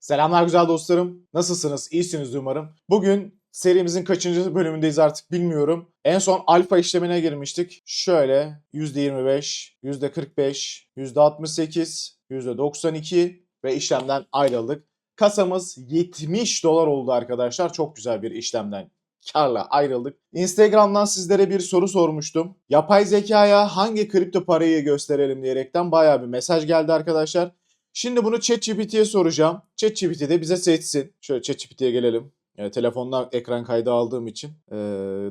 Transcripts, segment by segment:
Selamlar güzel dostlarım. Nasılsınız? İyisiniz umarım. Bugün serimizin kaçıncı bölümündeyiz artık bilmiyorum. En son alfa işlemine girmiştik. Şöyle %25, %45, %68, %92 ve işlemden ayrıldık. Kasamız 70 dolar oldu arkadaşlar. Çok güzel bir işlemden karla ayrıldık. Instagram'dan sizlere bir soru sormuştum. Yapay zekaya hangi kripto parayı gösterelim diyerekten bayağı bir mesaj geldi arkadaşlar. Şimdi bunu ChatGPT'ye soracağım. ChatGPT de bize seçsin. Şöyle ChatGPT'ye gelelim. E, telefondan ekran kaydı aldığım için e,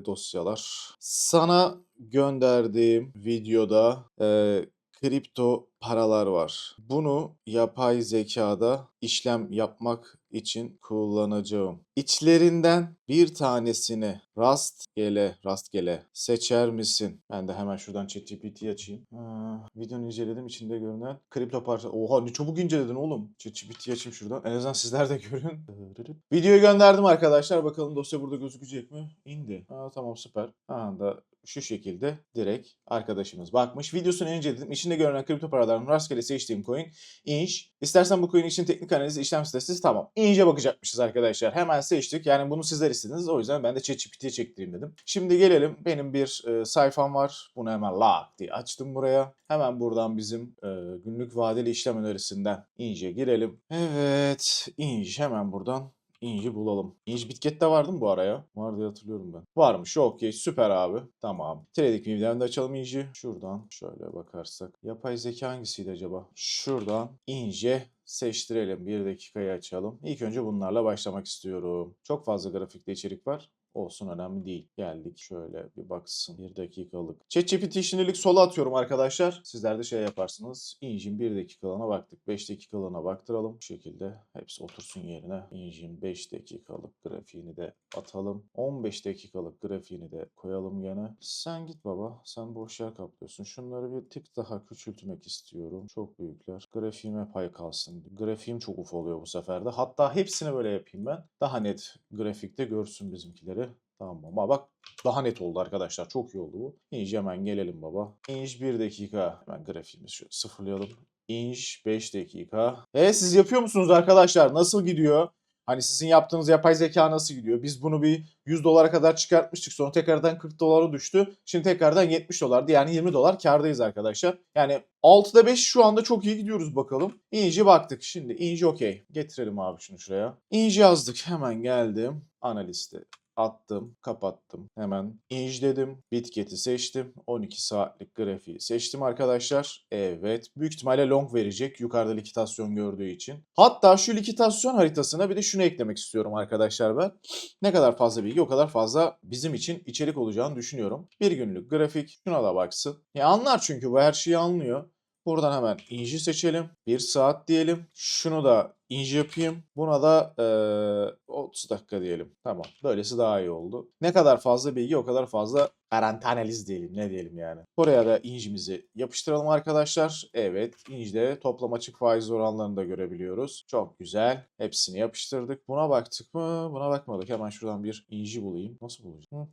dosyalar. Sana gönderdiğim videoda e, kripto paralar var. Bunu yapay zekada işlem yapmak için kullanacağım. İçlerinden bir tanesini rastgele rastgele seçer misin? Ben de hemen şuradan ChatGPT açayım. Ha, videonu inceledim. içinde görünen kripto parça. Oha ne çabuk inceledin oğlum. ChatGPT açayım şuradan. En azından sizler de görün. Videoyu gönderdim arkadaşlar. Bakalım dosya burada gözükecek mi? İndi. Ha, tamam süper. Ha da şu şekilde direkt arkadaşımız bakmış. Videosunu inceledim. İçinde görünen kripto paraların rastgele seçtiğim coin inş. İstersen bu coin için teknik analiz işlem sitesi tamam. İnce bakacakmışız arkadaşlar. Hemen seçtik. Yani bunu sizler istediniz. O yüzden ben de ChatGPT'ye çektireyim dedim. Şimdi gelelim. Benim bir e, sayfam var. Bunu hemen lak diye açtım buraya. Hemen buradan bizim e, günlük vadeli işlem önerisinden ince girelim. Evet. inş hemen buradan İnci bulalım. İnci Bitket'te vardı mı bu araya? Var diye hatırlıyorum ben. Varmış. Okey. Süper abi. Tamam. Trading View'den de açalım İnci. Şuradan şöyle bakarsak. Yapay zeka hangisiydi acaba? Şuradan İnci seçtirelim. Bir dakikayı açalım. İlk önce bunlarla başlamak istiyorum. Çok fazla grafikte içerik var. Olsun önemli değil. Geldik şöyle bir baksın. Bir dakikalık. ChatGPT şimdilik sola atıyorum arkadaşlar. Sizler de şey yaparsınız. Injin 1 dakikalığına baktık. 5 dakikalığına baktıralım. Bu şekilde hepsi otursun yerine. Injin 5 dakikalık grafiğini de atalım. 15 dakikalık grafiğini de koyalım gene. Sen git baba. Sen boş yer kaplıyorsun. Şunları bir tık daha küçültmek istiyorum. Çok büyükler. Grafiğime pay kalsın. Grafiğim çok uf oluyor bu sefer de. Hatta hepsini böyle yapayım ben. Daha net grafikte görsün bizimkileri. Tamam ama bak daha net oldu arkadaşlar. Çok iyi oldu bu. İnç hemen gelelim baba. İnç 1 dakika. Hemen grafiğimizi şöyle sıfırlayalım. İnç 5 dakika. E siz yapıyor musunuz arkadaşlar? Nasıl gidiyor? Hani sizin yaptığınız yapay zeka nasıl gidiyor? Biz bunu bir 100 dolara kadar çıkartmıştık. Sonra tekrardan 40 dolara düştü. Şimdi tekrardan 70 dolardı. Yani 20 dolar kardayız arkadaşlar. Yani 6'da 5 şu anda çok iyi gidiyoruz bakalım. İnci baktık. Şimdi inci okey. Getirelim abi şunu şuraya. İnci yazdık. Hemen geldim. Analiste attım, kapattım. Hemen injledim. Bitketi seçtim. 12 saatlik grafiği seçtim arkadaşlar. Evet. Büyük ihtimalle long verecek yukarıda likitasyon gördüğü için. Hatta şu likitasyon haritasına bir de şunu eklemek istiyorum arkadaşlar ben. Ne kadar fazla bilgi o kadar fazla bizim için içerik olacağını düşünüyorum. Bir günlük grafik şuna da baksın. Ya anlar çünkü bu her şeyi anlıyor. Buradan hemen inji seçelim. 1 saat diyelim. Şunu da inji yapayım. Buna da eee 30 dakika diyelim. Tamam. Böylesi daha iyi oldu. Ne kadar fazla bilgi o kadar fazla garanti diyelim. Ne diyelim yani. Buraya da injimizi yapıştıralım arkadaşlar. Evet. Injide toplam açık faiz oranlarını da görebiliyoruz. Çok güzel. Hepsini yapıştırdık. Buna baktık mı? Buna bakmadık. Hemen şuradan bir inji bulayım. Nasıl bulacağım?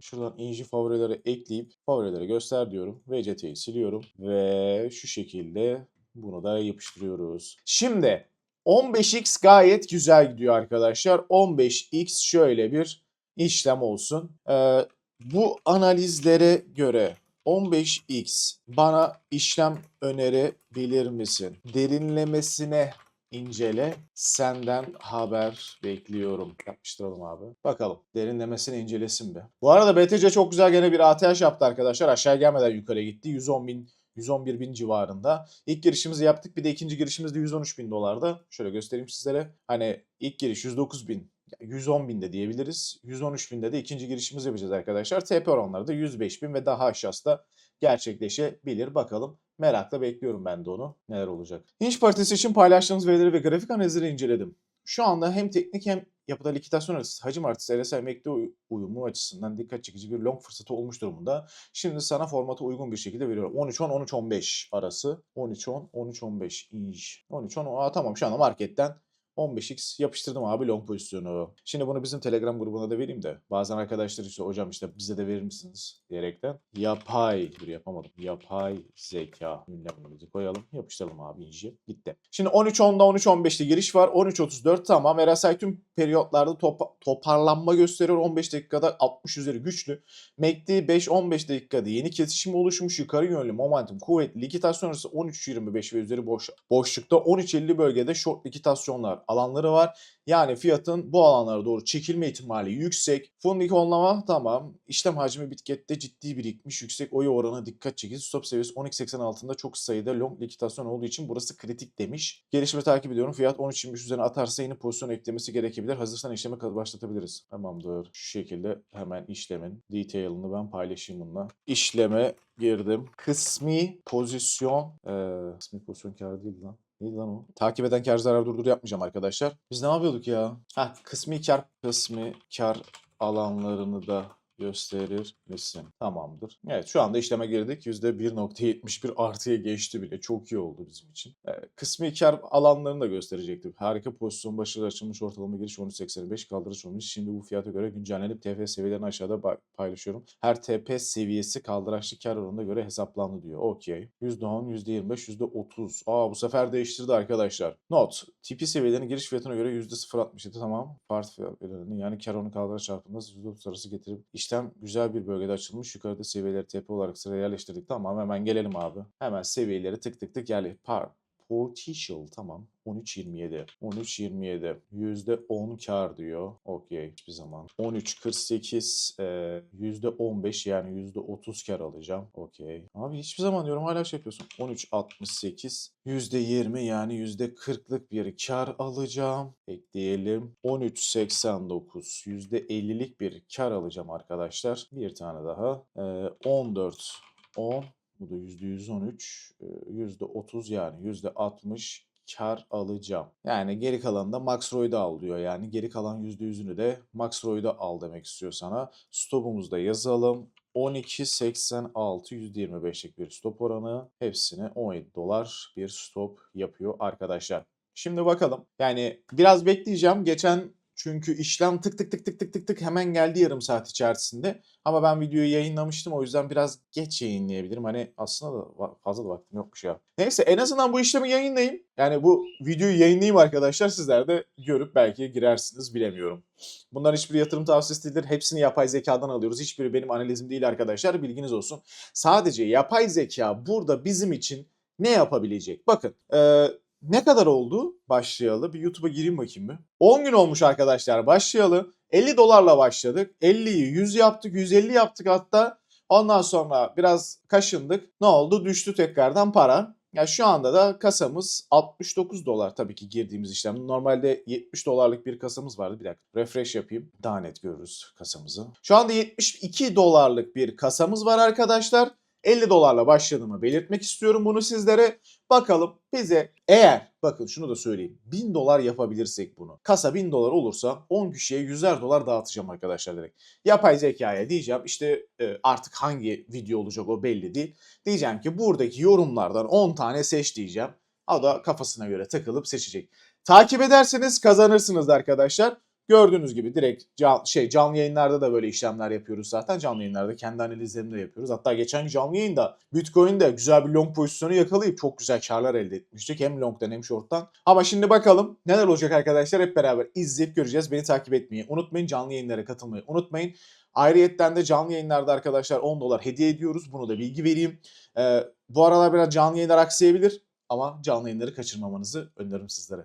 Şuradan inji favorileri ekleyip favorilere göster diyorum. VCT'yi siliyorum ve şu şekilde bunu da yapıştırıyoruz. Şimdi 15x gayet güzel gidiyor arkadaşlar. 15x şöyle bir işlem olsun. Ee, bu analizlere göre 15x bana işlem önerebilir misin? Derinlemesine incele. Senden haber bekliyorum. Yapıştıralım abi. Bakalım. Derinlemesine incelesin be. Bu arada BTC çok güzel gene bir ATH yaptı arkadaşlar. Aşağı gelmeden yukarı gitti. 110 bin 111 bin civarında. İlk girişimizi yaptık. Bir de ikinci girişimiz de 113 bin dolarda. Şöyle göstereyim sizlere. Hani ilk giriş 109 bin 110 binde diyebiliriz. 113 binde de ikinci girişimizi yapacağız arkadaşlar. TP oranları da 105 bin ve daha aşağısı da gerçekleşebilir. Bakalım merakla bekliyorum ben de onu. Neler olacak. Hinge Partisi için paylaştığımız verileri ve grafik analizleri inceledim. Şu anda hem teknik hem yapıda likitasyon açısı, hacim artısı, RSI uy- uyumu açısından dikkat çekici bir long fırsatı olmuş durumunda. Şimdi sana formatı uygun bir şekilde veriyorum. 13-10, 13-15 arası. 13-10, 13-15 inç. 13-10, aa tamam şu anda marketten 15x yapıştırdım abi long pozisyonu. Şimdi bunu bizim Telegram grubuna da vereyim de. Bazen arkadaşlar işte hocam işte bize de verir misiniz diyerekten. Yapay, dur yapamadım. Yapay zeka ünlemimizi koyalım. Yapıştıralım abi inci. Gitti. Şimdi 13.10'da 13.15'te giriş var. 13.34 tamam. RSI tüm periyotlarda topa- toparlanma gösteriyor. 15 dakikada 60 üzeri güçlü. MACD 5-15 dakikada yeni kesişim oluşmuş. Yukarı yönlü momentum kuvvetli. Likitasyon arası 13.25 ve üzeri boş, boşlukta 13.50 bölgede short likitasyonlar alanları var. Yani fiyatın bu alanlara doğru çekilme ihtimali yüksek. Fundik onlama tamam. İşlem hacmi bitkette ciddi birikmiş. Yüksek oyu oranı dikkat çekici. Stop seviyesi 12.80 altında çok sayıda long likitasyon olduğu için burası kritik demiş. Gelişme takip ediyorum. Fiyat 13.25 üzerine atarsa yeni pozisyon eklemesi gerekebilir. Hazırsan işlemi başlatabiliriz. Tamamdır. Şu şekilde hemen işlemin detail'ını ben paylaşayım bununla. İşleme girdim. Kısmi pozisyon. Ee, kısmi pozisyon kârı değil lan. Neydi lan o? Takip eden kar zarar durdur yapmayacağım arkadaşlar. Biz ne yapıyorduk ya? Ha kısmi kar kısmi kar alanlarını da gösterir misin? Tamamdır. Evet şu anda işleme girdik. %1.71 artıya geçti bile. Çok iyi oldu bizim için. Ee, kısmi kar alanlarını da gösterecektim. Harika pozisyon başarılı açılmış ortalama giriş 13.85 kaldırış olmuş. Şimdi bu fiyata göre güncellenip TF seviyelerini aşağıda paylaşıyorum. Her TP seviyesi kaldıraçlı kar oranına göre hesaplandı diyor. Okey. %10, %25, %30. Aa bu sefer değiştirdi arkadaşlar. Not. TP seviyelerinin giriş fiyatına göre %0.67 tamam. Part fiyatlarını yani kar oranı kaldıraç çarpımında %30 arası getirip işlem güzel bir bölgede açılmış. Yukarıda seviyeleri TP olarak sıraya yerleştirdik. Tamam hemen gelelim abi. Hemen seviyeleri tık tık tık yerleştir. Par Potential tamam. 13.27. 13.27. %10 kar diyor. Okey hiçbir zaman. 13.48. E, %15 yani %30 kar alacağım. Okey. Abi hiçbir zaman diyorum hala şey yapıyorsun. 13.68. %20 yani %40'lık bir kar alacağım. Ekleyelim. 13.89. %50'lik bir kar alacağım arkadaşlar. Bir tane daha. E, 14. 10. Bu da %113, e, %30 yani %60 kar alacağım. Yani geri kalanı da Max Roy'da al diyor. Yani geri kalan %100'ünü de Max Roy'da al demek istiyor sana. Stopumuzu da yazalım. 12.86 %25'lik bir stop oranı. Hepsine 17 dolar bir stop yapıyor arkadaşlar. Şimdi bakalım. Yani biraz bekleyeceğim. Geçen çünkü işlem tık tık tık tık tık tık tık hemen geldi yarım saat içerisinde. Ama ben videoyu yayınlamıştım o yüzden biraz geç yayınlayabilirim. Hani aslında da fazla da vaktim yokmuş ya. Neyse en azından bu işlemi yayınlayayım. Yani bu videoyu yayınlayayım arkadaşlar. Sizler de görüp belki girersiniz bilemiyorum. Bunlar hiçbir yatırım tavsiyesi değildir. Hepsini yapay zekadan alıyoruz. Hiçbiri benim analizim değil arkadaşlar. Bilginiz olsun. Sadece yapay zeka burada bizim için ne yapabilecek? Bakın e, ne kadar oldu başlayalı? Bir YouTube'a gireyim bakayım bir. 10 gün olmuş arkadaşlar başlayalı. 50 dolarla başladık. 50'yi 100 yaptık, 150 yaptık hatta. Ondan sonra biraz kaşındık. Ne oldu? Düştü tekrardan para. Ya şu anda da kasamız 69 dolar tabii ki girdiğimiz işlem. Normalde 70 dolarlık bir kasamız vardı. Bir dakika refresh yapayım. Daha net görürüz kasamızı. Şu anda 72 dolarlık bir kasamız var arkadaşlar. 50 dolarla başladığımı belirtmek istiyorum bunu sizlere. Bakalım bize eğer bakın şunu da söyleyeyim 1000 dolar yapabilirsek bunu. Kasa 1000 dolar olursa 10 kişiye 100'er dolar dağıtacağım arkadaşlar direkt. Yapay zekaya diyeceğim işte e, artık hangi video olacak o belli değil. Diyeceğim ki buradaki yorumlardan 10 tane seç diyeceğim. O da kafasına göre takılıp seçecek. Takip ederseniz kazanırsınız arkadaşlar. Gördüğünüz gibi direkt can, şey canlı yayınlarda da böyle işlemler yapıyoruz zaten. Canlı yayınlarda kendi analizlerini de yapıyoruz. Hatta geçen canlı yayında Bitcoin'de güzel bir long pozisyonu yakalayıp çok güzel karlar elde etmiştik. Hem long'dan hem short'tan. Ama şimdi bakalım neler olacak arkadaşlar hep beraber izleyip göreceğiz. Beni takip etmeyi unutmayın. Canlı yayınlara katılmayı unutmayın. Ayrıyetten de canlı yayınlarda arkadaşlar 10 dolar hediye ediyoruz. Bunu da bilgi vereyim. Ee, bu aralar biraz canlı yayınlar aksayabilir. Ama canlı yayınları kaçırmamanızı öneririm sizlere.